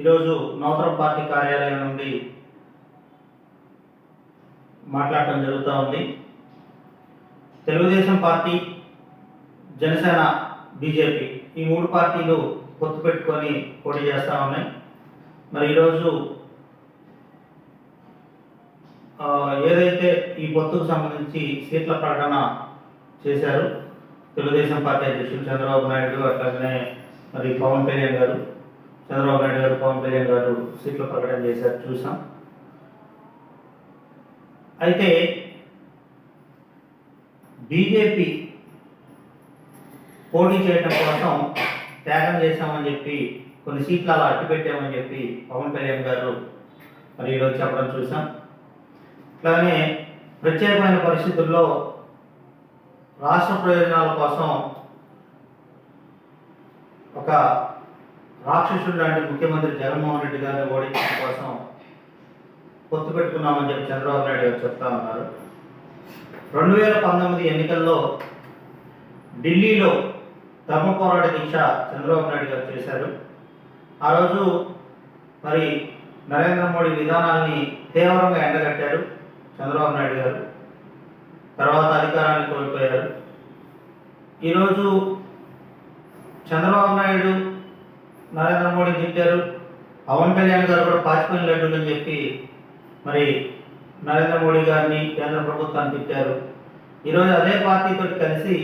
ఈరోజు నూతన పార్టీ కార్యాలయం నుండి మాట్లాడటం జరుగుతూ ఉంది. తెలుగుదేశం పార్టీ జనసేన బీజేపీ ఈ మూడు పార్టీలు పొత్తు పెట్టుకొని పోటీ చేస్తూ ఉన్నాయి. మరి ఈరోజు ఏదైతే ఈ పొత్తుకు సంబంధించి సీట్ల ప్రకటన చేశారు తెలుగుదేశం పార్టీ అధ్యక్షులు చంద్రబాబు నాయుడు అట్లాగనే మరి పవన్ కళ్యాణ్ గారు చంద్రబాబు నాయుడు గారు పవన్ కళ్యాణ్ గారు సీట్ల ప్రకటన చేశారు చూసాం. అయితే బీజేపీ పోటీ చేయడం కోసం త్యాగం చేశామని చెప్పి కొన్ని సీట్లు అలా అట్టుపెట్టామని చెప్పి పవన్ కళ్యాణ్ గారు మరి ఈరోజు చెప్పడం చూసాం. అట్లానే ప్రత్యేకమైన పరిస్థితుల్లో రాష్ట్ర ప్రయోజనాల కోసం ఒక రాక్షసుడు లాంటి ముఖ్యమంత్రి జగన్మోహన్ రెడ్డి గారిని ఓడించడం కోసం పొత్తు పెట్టుకున్నామని చెప్పి చంద్రబాబు నాయుడు గారు చెప్తా ఉన్నారు. రెండు వేల పంతొమ్మిది ఎన్నికల్లో ఢిల్లీలో ధర్మ పోరాట దీక్ష చంద్రబాబు నాయుడు గారు చేశారు. ఆ రోజు మరి నరేంద్ర మోడీ విధానాన్ని తీవ్రంగా ఎండగట్టారు చంద్రబాబు నాయుడు గారు. తర్వాత అధికారాన్ని కోల్పోయారు. ఈరోజు చంద్రబాబు నాయుడు నరేంద్ర మోడీ తిట్టారు. పవన్ కళ్యాణ్ గారు కూడా పాచిపోయిన లడ్డూలు అని చెప్పి మరి నరేంద్ర మోడీ గారిని కేంద్ర ప్రభుత్వాన్ని తిట్టారు. ఈరోజు అదే పార్టీతో కలిసి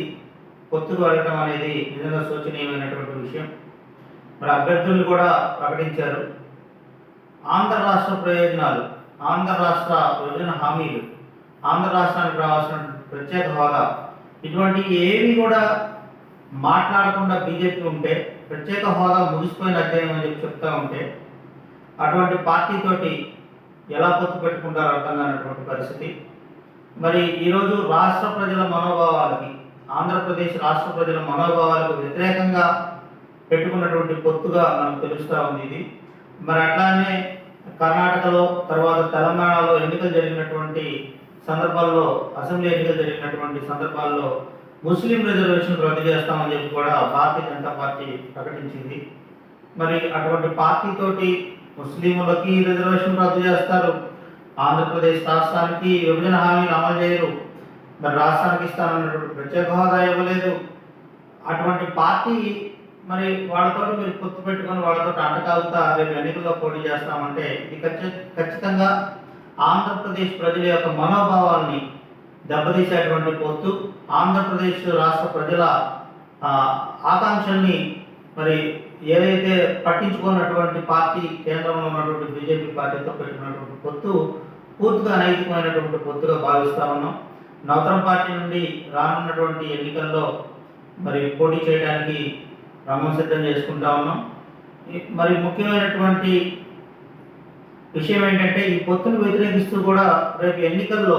పొత్తుకు వెళ్ళడం అనేది నిజంగా శోచనీయమైనటువంటి విషయం. మరి అభ్యర్థులు కూడా ప్రకటించారు. ఆంధ్ర రాష్ట్ర ప్రయోజనాలు ఆంధ్ర రాష్ట్ర విభజన హామీలు ఆంధ్ర రాష్ట్రానికి రావాల్సిన ప్రత్యేక హోదా ఇటువంటి ఏవి కూడా మాట్లాడకుండా బీజేపీ ఉంటే ప్రత్యేక హోదా ముగిసిపోయిన అధ్యయనం అని చెప్పి చెప్తా ఉంటే అటువంటి పార్టీతోటి ఎలా పొత్తు పెట్టుకుంటారో అర్థం కానటువంటి పరిస్థితి. మరి ఈరోజు రాష్ట్ర ప్రజల మనోభావాలకి ఆంధ్రప్రదేశ్ రాష్ట్ర ప్రజల మనోభావాలకు వ్యతిరేకంగా పెట్టుకున్నటువంటి పొత్తుగా మనకు తెలుస్తూ ఉంది ఇది. మరి అట్లానే కర్ణాటకలో తర్వాత తెలంగాణలో ఎన్నికలు జరిగినటువంటి సందర్భాల్లో అసెంబ్లీ ఎన్నికలు జరిగినటువంటి సందర్భాల్లో ముస్లిం రిజర్వేషన్ రద్దు చేస్తామని చెప్పి కూడా భారతీయ జనతా పార్టీ ప్రకటించింది. మరి అటువంటి పార్టీతోటి ముస్లింలకి రిజర్వేషన్ రద్దు చేస్తారు. ఆంధ్రప్రదేశ్ రాష్ట్రానికి విభజన హామీలు అమలు చేయరు. మరి రాష్ట్రానికి ఇస్తానన్నటువంటి ప్రత్యేక హోదా ఇవ్వలేదు. అటువంటి పార్టీ మరి వాళ్ళతో మీరు పొత్తు పెట్టుకొని వాళ్ళతో అంటకాగుతా రేపు ఎన్నికల్లో పోటీ చేస్తామంటే ఇది ఖచ్చితంగా ఆంధ్రప్రదేశ్ ప్రజల యొక్క మనోభావాల్ని దెబ్బతీసేటువంటి పొత్తు ఆంధ్రప్రదేశ్ రాష్ట్ర ప్రజల ఆకాంక్షల్ని మరి ఏదైతే పట్టించుకున్నటువంటి పార్టీ కేంద్రంలో ఉన్నటువంటి బీజేపీ పార్టీతో పెట్టుకున్నటువంటి పొత్తు పూర్తిగా అనైతికమైనటువంటి పొత్తుగా భావిస్తా ఉన్నాం. నవతరం పార్టీ నుండి రానున్నటువంటి ఎన్నికల్లో మరి పోటీ చేయడానికి రంగం సిద్ధం చేసుకుంటా ఉన్నాం. మరి ముఖ్యమైనటువంటి విషయం ఏంటంటే ఈ పొత్తును వ్యతిరేకిస్తూ కూడా రేపు ఎన్నికల్లో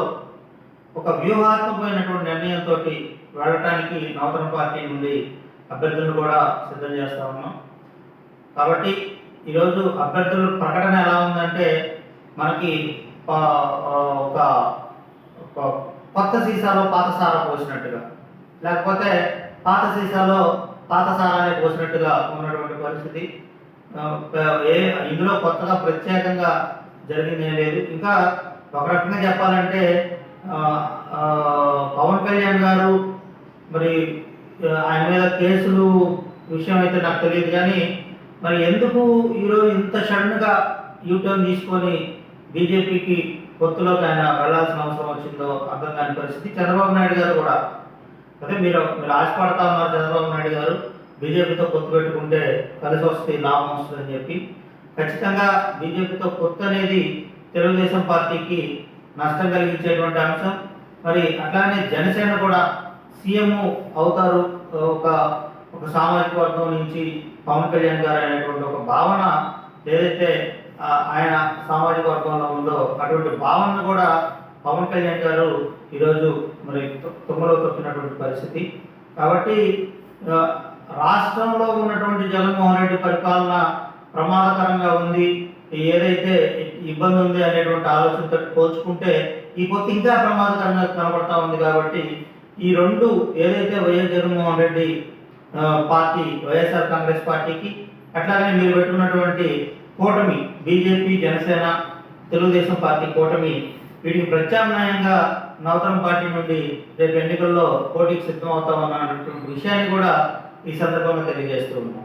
ఒక వ్యూహాత్మకమైనటువంటి నిర్ణయంతో వెళ్ళటానికి నూతన పార్టీ నుండి అభ్యర్థులను కూడా సిద్ధం చేస్తా ఉన్నాం. కాబట్టి ఈరోజు అభ్యర్థుల ప్రకటన ఎలా ఉందంటే మనకి ఒక కొత్త సీసాలో పాత సారా పోసినట్టుగా లేకపోతే పాత సీసాలో పాత సారాన్ని పోసినట్టుగా ఉన్నటువంటి పరిస్థితి. ఏ ఇందులో కొత్తగా ప్రత్యేకంగా జరిగింది లేదు. ఇంకా ఒక రకంగా చెప్పాలంటే పవన్ కళ్యాణ్ గారు మరి ఆయన మీద కేసులు విషయం అయితే నాకు తెలియదు కానీ మరి ఎందుకు ఈరోజు ఇంత సడన్గా యూటర్న్ తీసుకొని బీజేపీకి పొత్తులోకి ఆయన వెళ్ళాల్సిన అవసరం వచ్చిందో అర్థం కాని పరిస్థితి. చంద్రబాబు నాయుడు గారు కూడా అదే మీరు మీరు ఆశపడతా ఉన్నారు చంద్రబాబు నాయుడు గారు బీజేపీతో పొత్తు పెట్టుకుంటే కలిసి వస్తే లాభం వస్తుందని చెప్పి. ఖచ్చితంగా బీజేపీతో పొత్తు అనేది తెలుగుదేశం పార్టీకి నష్టం కలిగించేటువంటి అంశం. మరి అట్లానే జనసేన కూడా సీఎం అవుతారు. ఒక ఒక సామాజిక వర్గం నుంచి పవన్ కళ్యాణ్ గారు అనేటువంటి ఒక భావన ఏదైతే ఆయన సామాజిక వర్గంలో ఉందో అటువంటి భావనను కూడా పవన్ కళ్యాణ్ గారు ఈరోజు మరి తు- తుమ్మలో తొక్కినటువంటి పరిస్థితి. కాబట్టి రాష్ట్రంలో ఉన్నటువంటి జగన్మోహన్ రెడ్డి పరిపాలన ప్రమాదకరంగా ఉంది. ఏదైతే ఇబ్బంది ఉంది అనేటువంటి ఆలోచనతో పోల్చుకుంటే ఈ పొత్తు ఇంకా ప్రమాదకరంగా కనబడతా ఉంది కాబట్టి ఈ రెండు ఏదైతే YS Jaganmohan Reddy party YSR Congress పార్టీకి అట్లాగే మీరు పెట్టుకున్నటువంటి కూటమి బీజేపీ జనసేన తెలుగుదేశం పార్టీ కూటమి వీటికి ప్రత్యామ్నాయంగా నవతరం పార్టీ నుండి రేపు ఎన్నికల్లో పోటీకి సిద్ధం అవుతామన్నటువంటి విషయాన్ని కూడా ఈ సందర్భంగా తెలియజేస్తూ ఉన్నాం.